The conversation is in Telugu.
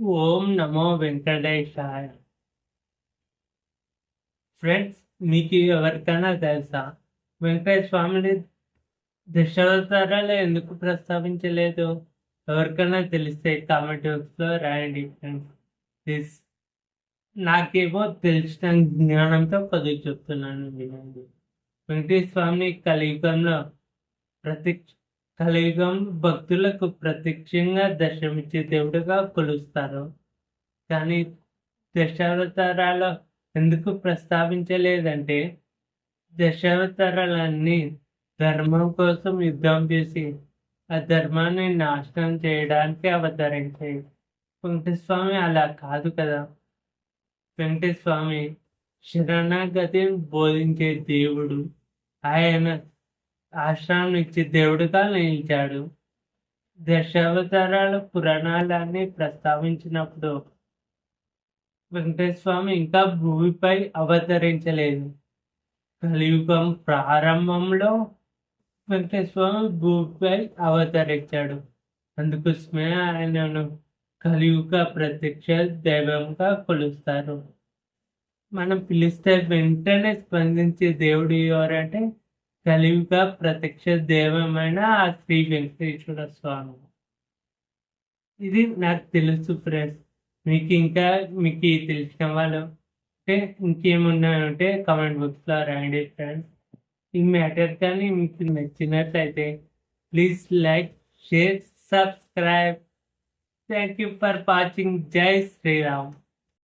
ఓం నమో వెంకటేశాయ. ఫ్రెండ్స్ మీకు ఎవరికైనా తెలుసా? వెంకటేశ్వర స్వామిని దశావతారాలు ఎందుకు ప్రస్తావించలేదు? ఎవరికైనా తెలిస్తే కామెంట్ బాక్స్లో రాయండి ఫ్రెండ్స్ ప్లీజ్ నాకేమో తెలిసిన జ్ఞానంతో కొద్దిగా చెప్తున్నాను వినండి. వెంకటేశ్వర స్వామిని కలియుగంలో ప్రతి కలియుగం భక్తులకు ప్రత్యక్షంగా దర్శనమిచ్చే దేవుడుగా కొలుస్తారు. కానీ దశావతారాలు ఎందుకు ప్రస్తావించలేదంటే దశావతారాలన్నీ ధర్మం కోసం యుద్ధం చేసి ఆ ధర్మాన్ని నాశనం చేయడానికి అవతరించాయి. వెంకటస్వామి అలా కాదు కదా. వెంకటస్వామి శరణాగతిని బోధించే దేవుడు. ఆయన ఆశ్రమం ఇచ్చి దేవుడిగా నిలిచాడు దశావతారాల పురాణాలన్నీ ప్రస్తావించినప్పుడు వెంకటేశ్వర స్వామి ఇంకా భూమిపై అవతరించలేదు. కలియుగం ప్రారంభంలో వెంకటేశ్వమి భూమిపై అవతరించాడు. అందుకోసమే ఆయనను కలియుగ ప్రత్యక్ష దైవంగా కొలుస్తారు. మనం పిలిస్తే వెంటనే స్పందించే దేవుడు ఎవరంటే కలియుగ ప్రత్యక్ష దైవమైన ఆ శ్రీ వెంకటేశ్వర స్వామి. ఇది నాకు తెలుసు ఫ్రెండ్స్ మీకు ఇంకా మీకు తెలిసిన వాళ్ళు అంటే ఇంకేమున్నాయంటే కామెంట్ బాక్స్లో రాయండి ఫ్రెండ్స్ ఈ మ్యాటర్ కానీ మీకు నచ్చినట్లయితే please like share subscribe thank you for watching జై శ్రీరామ్